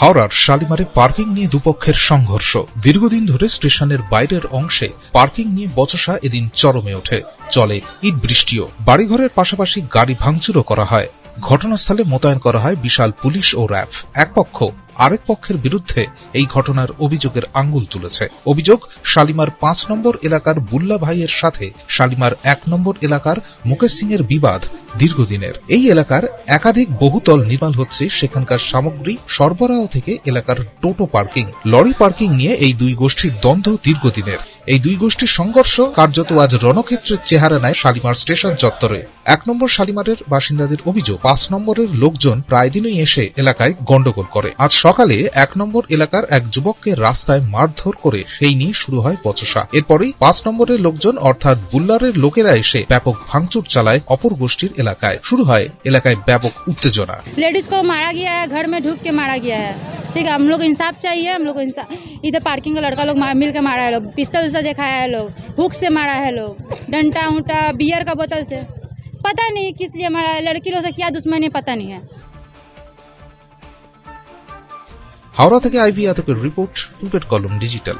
হাওড়ার শালিমারে পার্কিং নিয়ে দুপক্ষের সংঘর্ষ। দীর্ঘদিন ধরে স্টেশনের বাইরের অংশে পার্কিং নিয়ে বচসা এদিন চরমে ওঠে। চলে ইট বৃষ্টিও। বাড়িঘরের পাশাপাশি গাড়ি ভাঙচুরও করা হয়। ঘটনাস্থলে মোতায়েন করা হয় বিশাল পুলিশ ও র্যাব। এক পক্ষ আরেক পক্ষের বিরুদ্ধে এই ঘটনার অভিযোগের আঙ্গুল তুলেছে। অভিযোগ, শালিমার পাঁচ নম্বর এলাকার বুল্লা ভাইয়ের সাথে শালিমার এক নম্বর এলাকার মুকেশ সিং এর বিবাদ দীর্ঘদিনের। এই এলাকার একাধিক বহুতল নির্মাণ হচ্ছে সেখানকার সামগ্রী সরবরাহ থেকে এলাকার টোটো পার্কিং, লরি পার্কিং নিয়ে এই দুই গোষ্ঠীর দ্বন্দ্ব দীর্ঘদিনের। এই দুই গোষ্ঠীর সংঘর্ষ কার্যত আজ রণক্ষেত্রের চেহারা নেয় শালিমার স্টেশন চত্বরে। এক নম্বর শালিমারের বাসিন্দাদের অভিযোগ, পাঁচ নম্বরের লোকজন প্রায় দিনই এসে এলাকায় গন্ডগোল করে। আজ সকালে এক নম্বর এলাকার এক যুবককে রাস্তায় মারধর করে সেই নিয়ে শুরু হয় পচসা এরপরেই পাঁচ নম্বরের লোকজন অর্থাৎ বুল্লারের লোকেরা এসে ব্যাপক ভাঙচুর চালায় অপর গোষ্ঠীর এলাকায়। শুরু হয় এলাকায় ব্যাপক উত্তেজনা। লেডিস কো মারা গিয়া ঘর মে ঢুক কে মারা গিয়া ठीक है हम लोग को इंसाफ चाहिए हम लोग को इंसाफ इधर पार्किंग का लड़का लोग मार- मिल के मारा है लोग पिस्तल उस्ता दिखाया है लोग हुक से मारा है लोग डंटा उंटा बियर का बोतल से पता नहीं किस लिए मारा है लड़की लोग से क्या दुश्मनी पता नहीं है হাওড়া থেকে আইবি আতকের রিপোর্ট পুপেট কলম ডিজিটাল